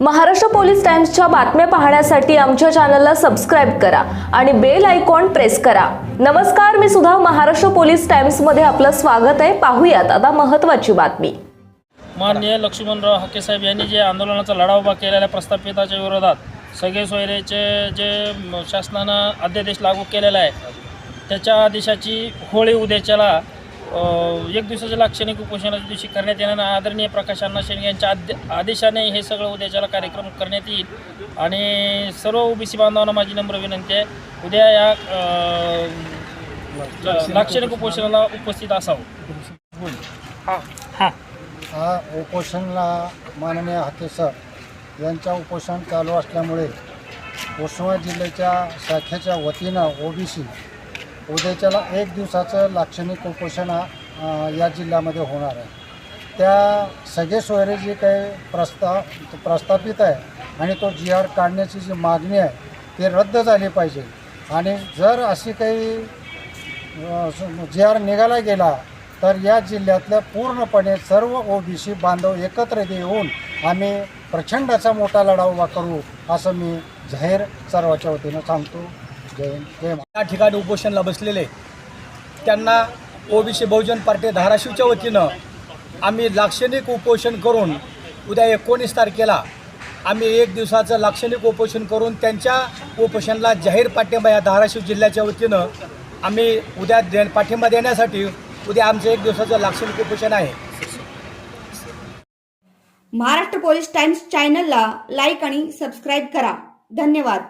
Maharashtra police टाइम्सच्या बातम्या पाहण्यासाठी आमच्या चॅनलला सबस्क्राईब करा आणि बेल आयकॉन प्रेस करा. नमस्कार मी सुद्धा महाराष्ट्र पोलीस टाइम्समध्ये आपलं स्वागत आहे. पाहूयात आता महत्त्वाची बातमी. माननीय लक्ष्मणराव हाकेसाहेब यांनी जे आंदोलनाचा लढा उभा केलेल्या प्रस्थापिताच्या विरोधात सगळे सोयरेचे जे शासनानं अध्यादेश लागू केलेला आहे त्याच्या आदेशाची होळी उद्याच्याला एक दिवसाच्या लाक्षणिक उपोषणाच्या दिवशी करण्यात येणार. आदरणीय प्रकाश अण्णा शेंडगे यांच्या आद्य आदेशाने हे सगळं उद्याच्याला कार्यक्रम करण्यात येईल. आणि सर्व ओबीसी बांधवांना माझी नम्र विनंती आहे उद्या या लाक्षणिक उपोषणाला उपस्थित असावं. हां. हां. हा उपोषणला माननीय हाके सर यांच्या उपोषण चालू असल्यामुळे उस्मानाबाद जिल्ह्याच्या शाखेच्या वतीनं ओबीसी उद्याच्याला एक दिवसाचं लाक्षणिक उपोषण या जिल्ह्यामध्ये होणार आहे. त्या सगळे सोयरे जी काही प्रस्ता प्रस्थापित आहे आणि तो जी आर काढण्याची जी मागणी आहे ती रद्द झाली पाहिजे. आणि जर अशी काही जी आर निघाला गेला तर या जिल्ह्यातल्या पूर्णपणे सर्व ओबीसी बांधव एकत्र येऊन आम्ही प्रचंड असा मोठा लढा उभा करू असं मी जाहीर सर्वाच्या वतीनं सांगतो. या ठिकाणी उपोषणला बसलेले. त्यांना ओबीसी बहुजन पार्टी धाराशिवच्या वतीनं आम्ही लाक्षणिक उपोषण करून उद्या एकोणीस तारखेला आम्ही एक दिवसाचं लाक्षणिक उपोषण करून त्यांच्या उपोषणाला जाहीर पाठिंबा या धाराशिव जिल्ह्याच्या वतीनं आम्ही उद्या दे पाठिंबा देण्यासाठी उद्या आमचं एक दिवसाचं लाक्षणिक उपोषण आहे. महाराष्ट्र पोलीस टाइम्स चॅनलला लाईक आणि सबस्क्राईब करा. धन्यवाद.